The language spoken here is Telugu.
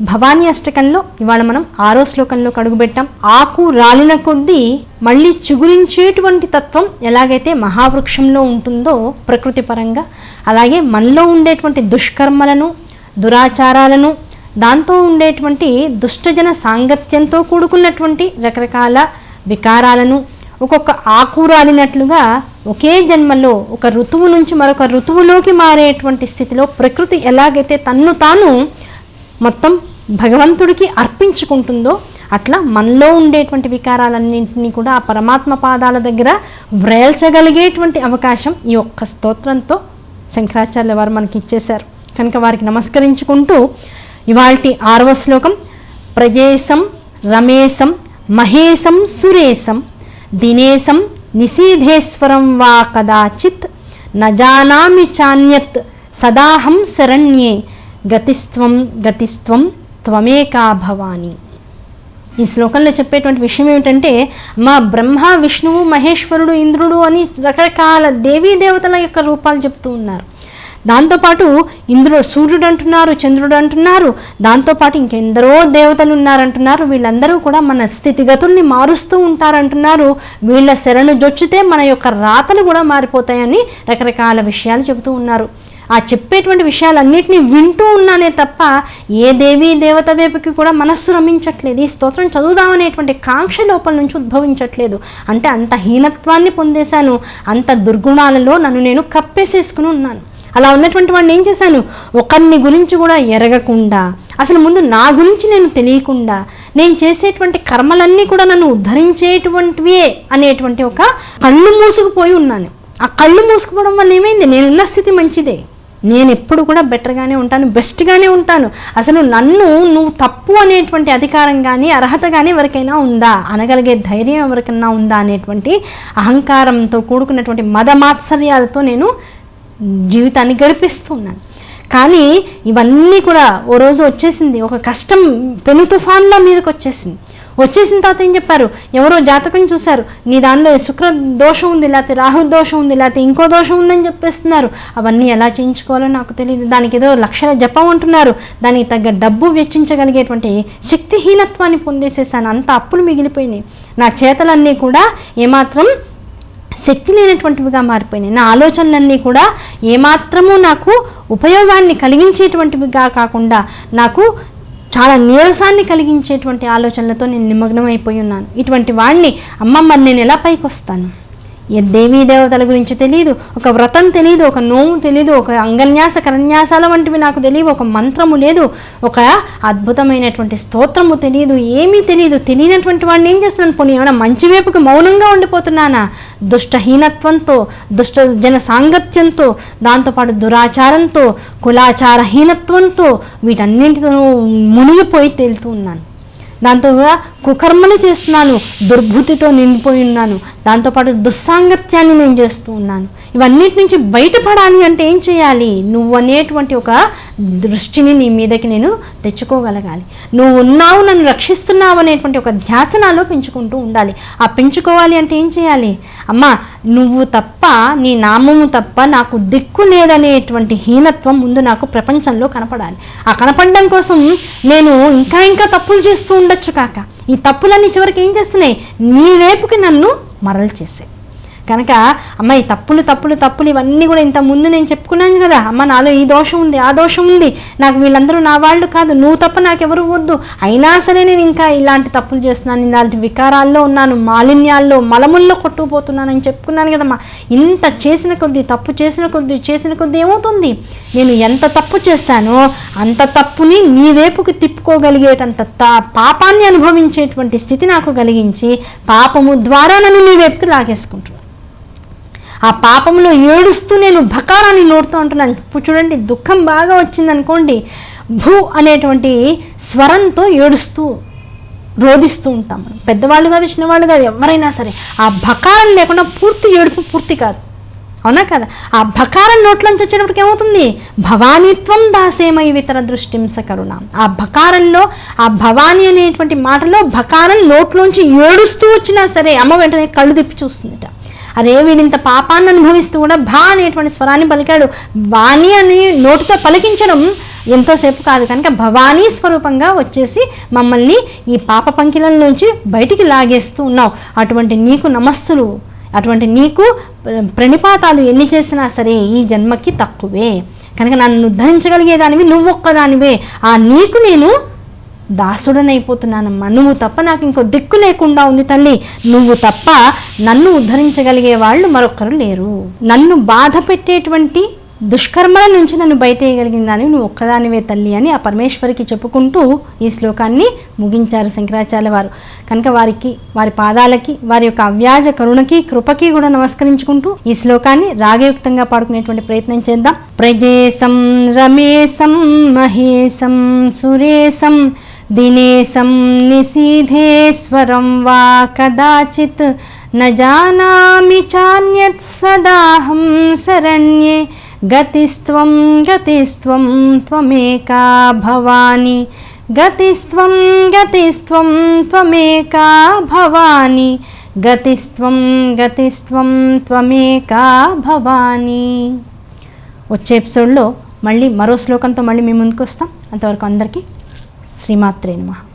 భవానీ అష్టకంలో ఇవాళ మనం ఆరో శ్లోకంలో అడుగుపెట్టాం ఆకు రాలిన కొద్దీ మళ్ళీ చిగురించేటువంటి తత్వం ఎలాగైతే మహావృక్షంలో ఉంటుందో ప్రకృతి పరంగా అలాగే మనలో ఉండేటువంటి దుష్కర్మలను దురాచారాలను దాంతో ఉండేటువంటి దుష్టజన సాంగత్యంతో కూడుకున్నటువంటి రకరకాల వికారాలను ఒక్కొక్క ఆకురాలినట్లుగా ఒకే జన్మలో ఒక ఋతువు నుంచి మరొక ఋతువులోకి మారేటువంటి స్థితిలో ప్రకృతి ఎలాగైతే తన్ను తాను మొత్తం భగవంతుడికి అర్పించుకుంటుందో అట్లా మనలో ఉండేటువంటి వికారాలన్నింటినీ కూడా ఆ పరమాత్మ పాదాల దగ్గర వ్రేల్చగలిగేటువంటి అవకాశం ఈ ఒక్క స్తోత్రంతో శంకరాచార్య వారు మనకి ఇచ్చేశారు. కనుక వారికి నమస్కరించుకుంటూ ఇవాల్టి ఆరవ శ్లోకం ప్రజేశం రమేశం మహేశం సురేశం దినేశం నిషీధేశ్వరం వా కదాచిత్ నజానామి చాన్యత్ సదాహం శరణ్యే గతిస్త్వం గతిస్త్వం త్వమేకా భవాని. ఈ శ్లోకంలో చెప్పేటువంటి విషయం ఏమిటంటే మా బ్రహ్మ విష్ణువు మహేశ్వరుడు ఇంద్రుడు అని రకరకాల దేవీ దేవతల యొక్క రూపాలు చెప్తూ ఉన్నారు. దాంతోపాటు ఇంద్రుడు సూర్యుడు అంటున్నారు చంద్రుడు అంటున్నారు దాంతోపాటు ఇంకెందరో దేవతలు ఉన్నారంటున్నారు వీళ్ళందరూ కూడా మన స్థితిగతుల్ని మారుస్తూ ఉంటారంటున్నారు. వీళ్ళ శరణు జొచ్చితే మన యొక్క రాతలు కూడా మారిపోతాయని రకరకాల విషయాలు చెబుతూ ఉన్నారు. ఆ చెప్పేటువంటి విషయాలన్నింటినీ వింటూ ఉన్నానే తప్ప ఏ దేవీ దేవత వైపుకి కూడా మనస్సు రమించట్లేదు. ఈ స్తోత్రం చదువుదామనేటువంటి కాంక్ష లోపల నుంచి ఉద్భవించట్లేదు. అంటే అంత హీనత్వాన్ని పొందేశాను. అంత దుర్గుణాలలో నన్ను నేను కప్పేసేసుకుని ఉన్నాను. అలా ఉన్నటువంటి వాడిని ఏం చేశాను? ఒకరిని గురించి కూడా ఎరగకుండా అసలు ముందు నా గురించి నేను తెలియకుండా నేను చేసేటువంటి కర్మలన్నీ కూడా నన్ను ఉద్ధరించేటువంటివే అనేటువంటి ఒక కళ్ళు మూసుకుపోయి ఉన్నాను. ఆ కళ్ళు మూసుకుపోవడం వల్ల ఏమైంది? నేనున్న స్థితి మంచిదే. నేను ఎప్పుడు కూడా బెటర్గానే ఉంటాను బెస్ట్గానే ఉంటాను. అసలు నన్ను నువ్వు తప్పు అనేటువంటి అధికారం కానీ అర్హత కానీ ఎవరికైనా ఉందా? అనగలిగే ధైర్యం ఎవరికైనా ఉందా అనేటువంటి అహంకారంతో కూడుకున్నటువంటి మదమాత్సర్యాలతో నేను జీవితాన్ని గడిపిస్తున్నాను. కానీ ఇవన్నీ కూడా ఓ రోజు వచ్చేసింది. ఒక కష్టం పెను తుఫాన్ల మీదకి వచ్చేసింది వచ్చేసిన తర్వాత ఏం చెప్పారు? ఎవరో జాతకం చూశారు. నీ దానిలో శుక్ర దోషం ఉంది లేకపోతే రాహు దోషం ఉంది లేకపోతే ఇంకో దోషం ఉందని చెప్పేస్తున్నారు. అవన్నీ ఎలా చేయించుకోవాలో నాకు తెలియదు దానికి ఏదో లక్షల జపం అంటున్నారు. దానికి తగ్గ డబ్బు వెచ్చించగలిగేటువంటి శక్తిహీనత్వాన్ని పొందేసేసాను. అంత అప్పులు మిగిలిపోయినాయి. నా చేతలన్నీ కూడా ఏమాత్రం శక్తి లేనటువంటివిగా మారిపోయినాయి. నా ఆలోచనలన్నీ కూడా ఏమాత్రము నాకు ఉపయోగాన్ని కలిగించేటువంటివిగా కాకుండా నాకు చాలా నీరసాన్ని కలిగించేటువంటి ఆలోచనలతో నేను నిమగ్నం అయిపోయి ఉన్నాను. ఇటువంటి వాడిని అమ్మమ్మ నేను ఎలా పైకి వస్తాను దేవీ దేవతల గురించి తెలియదు ఒక వ్రతం తెలియదు ఒక నోము తెలియదు ఒక అంగన్యాస కరన్యాసాల వంటివి నాకు తెలియదు ఒక మంత్రము లేదు ఒక అద్భుతమైనటువంటి స్తోత్రము తెలియదు ఏమీ తెలియదు తెలియనటువంటి వాడిని ఏం చేస్తున్నాను? పోనీ ఏమైనా మంచి వైపుకి మౌనంగా ఉండిపోతున్నానా? దుష్టహీనత్వంతో దుష్ట జన సాంగత్యంతో దాంతోపాటు దురాచారంతో కులాచారహీనత్వంతో వీటన్నింటితోనూ మునిగిపోయి తేలుతూ ఉన్నాను. దాంతో కుకర్మలు చేస్తున్నాను దుర్బుద్ధితో నిండిపోయి ఉన్నాను. దాంతోపాటు దుస్సాంగత్యాన్ని నేను చేస్తూ ఉన్నాను. ఇవన్నిటి నుంచి బయటపడాలి అంటే ఏం చేయాలి? నువ్వు అనేటువంటి ఒక దృష్టిని నీ మీదకి నేను తెచ్చుకోగలగాలి. నువ్వు ఉన్నావు నన్ను రక్షిస్తున్నావు అనేటువంటి ఒక ధ్యాస నాలో పెంచుకుంటూ ఉండాలి. ఆ పెంచుకోవాలి అంటే ఏం చేయాలి? అమ్మా నువ్వు తప్ప నీ నామము తప్ప నాకు దిక్కు లేదనేటువంటి హీనత్వం ముందు నాకు ప్రపంచంలో కనపడాలి. ఆ కనపడడం కోసం నేను ఇంకా ఇంకా తప్పులు చేస్తూ ఉండొచ్చు కాక. ఈ తప్పులన్నీ చివరికి ఏం చేస్తున్నాయి? నీ వైపుకి నన్ను మరలు చేసాయి కనుక అమ్మ ఈ తప్పులు తప్పులు తప్పులు ఇవన్నీ కూడా ఇంత ముందు నేను చెప్పుకున్నాను కదా. అమ్మ నాలో ఈ దోషం ఉంది ఆ దోషం ఉంది. నాకు వీళ్ళందరూ నా వాళ్ళు కాదు నువ్వు తప్ప నాకెవరు వద్దు. అయినా సరే నేను ఇంకా ఇలాంటి తప్పులు చేస్తున్నాను ఇలాంటి వికారాల్లో ఉన్నాను మాలిన్యాల్లో మలముల్లో కొట్టుకుపోతున్నానని చెప్పుకున్నాను కదమ్మా. ఇంత చేసిన కొద్దీ తప్పు చేసిన కొద్దీ చేసిన కొద్దీ ఏమవుతుంది? నేను ఎంత తప్పు చేశానో అంత తప్పుని నీ వైపుకి తిప్పుకోగలిగేటంత పాపాన్ని అనుభవించేటువంటి స్థితి నాకు కలిగించి పాపము ద్వారా నన్ను నీ వైపుకి లాగేసుకుంటున్నాను. ఆ పాపంలో ఏడుస్తూ నేను భకారాన్ని నోడుతూ ఉంటున్నాను ఇప్పుడు చూడండి దుఃఖం బాగా వచ్చిందనుకోండి భూ అనేటువంటి స్వరంతో ఏడుస్తూ రోధిస్తూ ఉంటాం మనం. పెద్దవాళ్ళు కాదు చిన్నవాళ్ళు కాదు ఎవరైనా సరే. ఆ భకారం లేకుండా పూర్తి ఏడుపు పూర్తి కాదు. అవునా కదా? ఆ భకారం నోట్లోంచి వచ్చేటప్పటికి ఏమవుతుంది? భవానిత్వం దాసేమై వితర దృష్టింస కరుణ. ఆ భకారంలో ఆ భవాని అనేటువంటి మాటలో భకారం నోట్లోంచి ఏడుస్తూ వచ్చినా సరే అమ్మ వెంటనే కళ్ళు తిప్పి చూస్తుందిట. అరే వీడింత పాపాన్ని అనుభవిస్తూ కూడా భా అనేటువంటి స్వరాన్ని పలికాడు. వాణి అని నోటితో పలికించడం ఎంతోసేపు కాదు. కనుక భవానీ స్వరూపంగా వచ్చేసి మమ్మల్ని ఈ పాప పంకిలల నుంచి బయటికి లాగేస్తూ ఉన్నావు. అటువంటి నీకు నమస్సులు అటువంటి నీకు ప్రణిపాతాలు ఎన్ని చేసినా సరే ఈ జన్మకి తక్కువే. కనుక నన్ను ఉద్ధరించగలిగేదానివి నువ్వొక్కదానివే. ఆ నీకు నేను దాసుడనైపోతున్నానమ్మా. నువ్వు తప్ప నాకు ఇంకో దిక్కు లేకుండా ఉంది తల్లి. నువ్వు తప్ప నన్ను ఉద్ధరించగలిగే వాళ్ళు మరొకరు లేరు. నన్ను బాధ పెట్టేటువంటి దుష్కర్మల నుంచి నన్ను బయటేయగలిగిందని నువ్వు ఒక్కదానివే తల్లి అని ఆ పరమేశ్వరికి చెప్పుకుంటూ ఈ శ్లోకాన్ని ముగించారు శంకరాచార్య వారు. కనుక వారికి వారి పాదాలకి వారి యొక్క అవ్యాజ కరుణకి కృపకి కూడా నమస్కరించుకుంటూ ఈ శ్లోకాన్ని రాగయుక్తంగా పాడుకునేటువంటి ప్రయత్నం చేద్దాం. ప్రజేశం రమేశం మహేశం సురేశం దినేశం నిశీధేశ్వరం వా కదాచిత్ न जानामि चान्यत् सदाहं शरण्ये गतिस्त्वं गतिस्त्वं त्वमेका भवानि गतिस्त्वं गतिस्त्वं त्वमेका भवानि గతిస్త్వం గతిస్త్వం త్వమేకా భవాని వచ్చే ఎపిసోడ్లో మళ్ళీ మరో శ్లోకంతో మళ్ళీ మీ ముందుకు వస్తాం అంతవరకు అందరికీ శ్రీమాత్రే నమః.